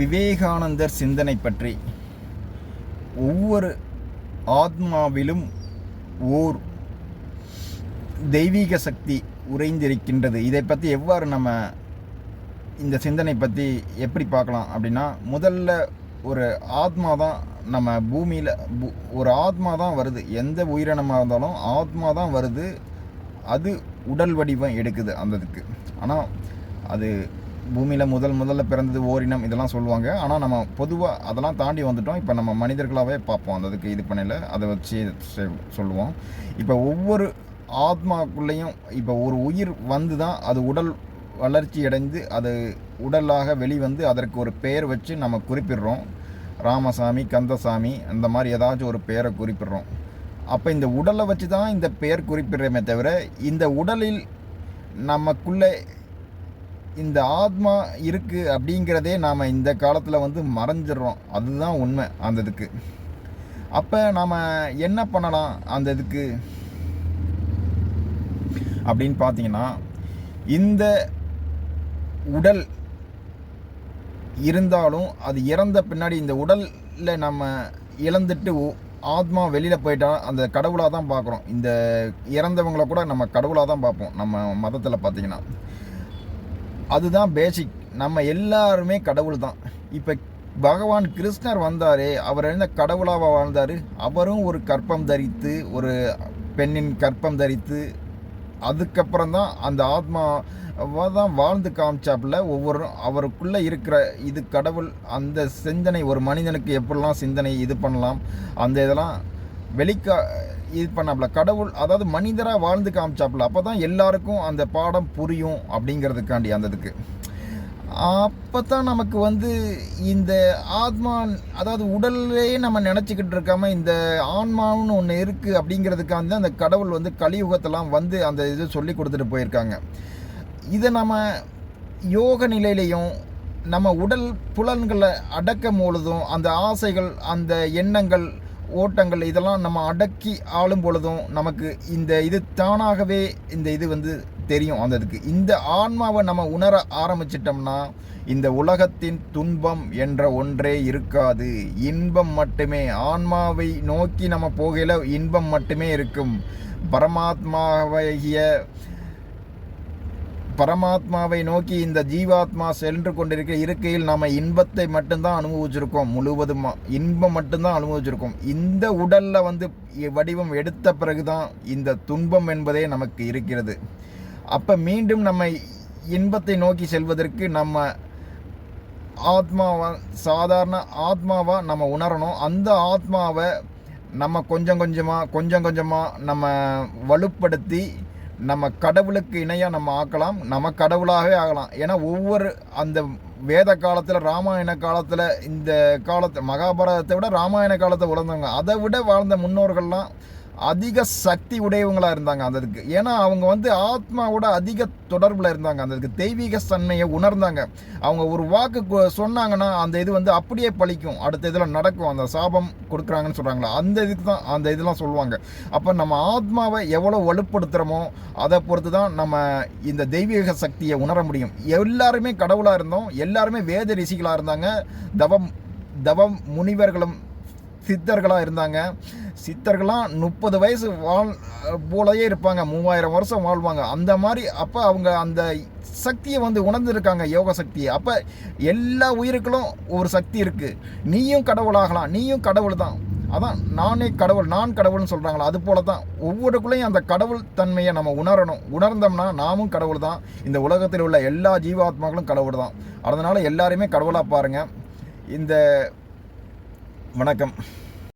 விவேகானந்தர் சிந்தனை பற்றி. ஒவ்வொரு ஆத்மாவிலும் ஓர் தெய்வீக சக்தி உறைந்திருக்கின்றது. இதை பற்றி எவ்வாறு நம்ம இந்த சிந்தனை பற்றி எப்படி பார்க்கலாம் அப்படின்னா முதல்ல ஒரு ஆத்மா தான் நம்ம பூமியில் ஒரு ஆத்மா தான் வருது. எந்த உயிரினமாக இருந்தாலும் ஆத்மா தான் வருது. அது உடல் வடிவம் எடுக்குது அந்த இதுக்கு. ஆனால் அது பூமியில் முதல் முதல்ல பிறந்தது ஓரினம் இதெல்லாம் சொல்லுவாங்க. ஆனால் நம்ம பொதுவாக அதெல்லாம் தாண்டி வந்துட்டோம். இப்போ நம்ம மனிதர்களாகவே பார்ப்போம். அந்த இதுக்கு இது பண்ணல. அதை வச்சு செ- சொல்லுவோம். இப்போ ஒவ்வொரு ஆத்மாக்குள்ளேயும் இப்போ ஒரு உயிர் வந்து தான் அது உடல் வளர்ச்சி அடைந்து அது உடலாக வெளிவந்து அதற்கு ஒரு பெயர் வச்சு நம்ம குறிப்பிடுறோம். ராமசாமி கந்தசாமி அந்த மாதிரி ஏதாச்சும் ஒரு பெயரை குறிப்பிடுறோம். அப்போ இந்த உடலை வச்சு தான் இந்த பெயர் குறிப்பிடுறமே தவிர இந்த உடலில் நமக்குள்ளே இந்த ஆத்மா இருக்குது அப்படிங்கிறதே நாம் இந்த காலத்தில் வந்து மறைஞ்சிடுறோம் அதுதான் உண்மை அந்த இதுக்கு. அப்போ நாம் என்ன பண்ணலாம் அந்த இதுக்கு? அப்படின்னு பார்த்தீங்கன்னா இந்த உடல் இருந்தாலும் அது இறந்த பின்னாடி இந்த உடலில் நம்ம இழந்துட்டு ஆத்மா வெளியில் போயிட்டா அந்த கடவுளாக தான் பார்க்குறோம் இந்த இறந்தவங்கள கூட நம்ம கடவுளாக தான் பார்ப்போம் நம்ம மதத்தில் பார்த்தீங்கன்னா அதுதான் பேசிக் நம்ம எல்லாருமே கடவுள் தான் இப்போ பகவான் கிருஷ்ணர் வந்தாரே அவர் என்ன கடவுளாக வாழ்ந்தார்? அவரும் ஒரு கற்பம் தரித்து ஒரு பெண்ணின் கற்பம் தரித்து அதுக்கப்புறம் தான் அந்த ஆத்மா தான் வாழ்ந்து காமிச்சாப்புல. ஒவ்வொரு அவருக்குள்ளே இருக்கிற இது கடவுள் அந்த சிந்தனை ஒரு மனிதனுக்கு எப்படிலாம் சிந்தனை இது பண்ணலாம் அந்த இதெல்லாம் வெளிக்கா இது பண்ணாப்புல கடவுள் அதாவது மனிதராக வாழ்ந்து காமிச்சாப்புல அப்போ தான் எல்லாருக்கும் அந்த பாடம் புரியும் அப்படிங்கிறதுக்காண்டி அந்த இதுக்கு. அப்போ தான் நமக்கு வந்து இந்த ஆத்மா அதாவது உடல்லே நம்ம நினச்சிக்கிட்டு இருக்காம இந்த ஆன்மான்னு ஒன்று இருக்குது அப்படிங்கிறதுக்காண்டி அந்த கடவுள் வந்து கலியுகத்தெல்லாம் வந்து அந்த இது சொல்லி கொடுத்துட்டு போயிருக்காங்க. இதை நம்ம யோக நிலையிலையும் நம்ம உடல் புலன்களை அடக்கும் பொழுதும் அந்த ஆசைகள் அந்த எண்ணங்கள் ஓட்டங்கள் இதெல்லாம் நம்ம அடக்கி ஆளும் பொழுதும் நமக்கு இந்த இது தானாகவே இந்த இது வந்து தெரியும் அந்த இதுக்கு இந்த ஆன்மாவை நம்ம உணர ஆரம்பிச்சிட்டோம்னா இந்த உலகத்தின் துன்பம் என்ற ஒன்றே இருக்காது. இன்பம் மட்டுமே. ஆன்மாவை நோக்கி நம்ம போகையில் இன்பம் மட்டுமே இருக்கும். பரமாத்மாவாகிய பரமாத்மாவை நோக்கி இந்த ஜீவாத்மா சென்று கொண்டிருக்கிற இருக்கையில் நம்ம இன்பத்தை மட்டும்தான் அனுபவிச்சிருக்கோம் முழுவதுமா. இன்பம் மட்டும்தான் அனுபவிச்சிருக்கோம். இந்த உடலில் வந்து வடிவம் எடுத்த பிறகுதான் இந்த துன்பம் என்பதே நமக்கு இருக்கிறது. அப்போ மீண்டும் நம்ம இன்பத்தை நோக்கி செல்வதற்கு நம்ம ஆத்மாவா சாதாரண ஆத்மாவாக நம்ம உணரணும். அந்த ஆத்மாவை நம்ம கொஞ்சம் கொஞ்சமாக கொஞ்சம் கொஞ்சமாக நம்ம வலுப்படுத்தி நம்ம கடவுளுக்கு இணையாக நம்ம ஆக்கலாம் நம்ம கடவுளாகவே ஆகலாம். ஏன்னா ஒவ்வொரு அந்த வேத காலத்தில் ராமாயண காலத்தில் இந்த காலத்தை மகாபாரதத்தை விட ராமாயண காலத்தை உழந்தவங்க அதை விட வாழ்ந்த முன்னோர்கள்லாம் அதிக சக்தி உடையவங்களாக இருந்தாங்க அந்த இதுக்கு. ஏன்னா அவங்க வந்து ஆத்மாவோட அதிக தொடர்பில் இருந்தாங்க அந்த இதுக்கு. தெய்வீக தன்மையை உணர்ந்தாங்க. அவங்க ஒரு வாக்கு சொன்னாங்கன்னா அந்த இது வந்து அப்படியே பழிக்கும். அடுத்த இதில் நடக்கும். அந்த சாபம் கொடுக்குறாங்கன்னு சொல்கிறாங்களா அந்த இதுக்கு தான் அந்த இதெல்லாம் சொல்லுவாங்க. அப்போ நம்ம ஆத்மாவை எவ்வளோ வலுப்படுத்துகிறோமோ அதை பொறுத்து தான் நம்ம இந்த தெய்வீக சக்தியை உணர முடியும். எல்லாருமே கடவுளாக இருந்தோம். எல்லாருமே வேத ரிஷிகளாக இருந்தாங்க. தவம் தவம் முனிவர்களும் சித்தர்களாக இருந்தாங்க. சித்தர்கள்லாம் முப்பது வயசு வாழ் போலயே இருப்பாங்க. மூவாயிரம் வருஷம் வாழ்வாங்க. அந்த மாதிரி அப்போ அவங்க அந்த சக்தியை வந்து உணர்ந்துருக்காங்க யோக சக்தியை. அப்போ எல்லா உயிருக்களும் ஒரு சக்தி இருக்குது நீயும் கடவுளாகலாம். நீயும் கடவுள் தான். அதான் நானே கடவுள் நான் கடவுள்னு சொல்கிறாங்களா அது போல தான் ஒவ்வொருக்குள்ளேயும் அந்த கடவுள் தன்மையை நம்ம உணரணும். உணர்ந்தோம்னா நாமும் கடவுள் தான். இந்த உலகத்தில் உள்ள எல்லா ஜீவாத்மாக்களும் கடவுள் தான். அதனால் எல்லாருமே கடவுளாக பாருங்கள் இந்த வணக்கம்.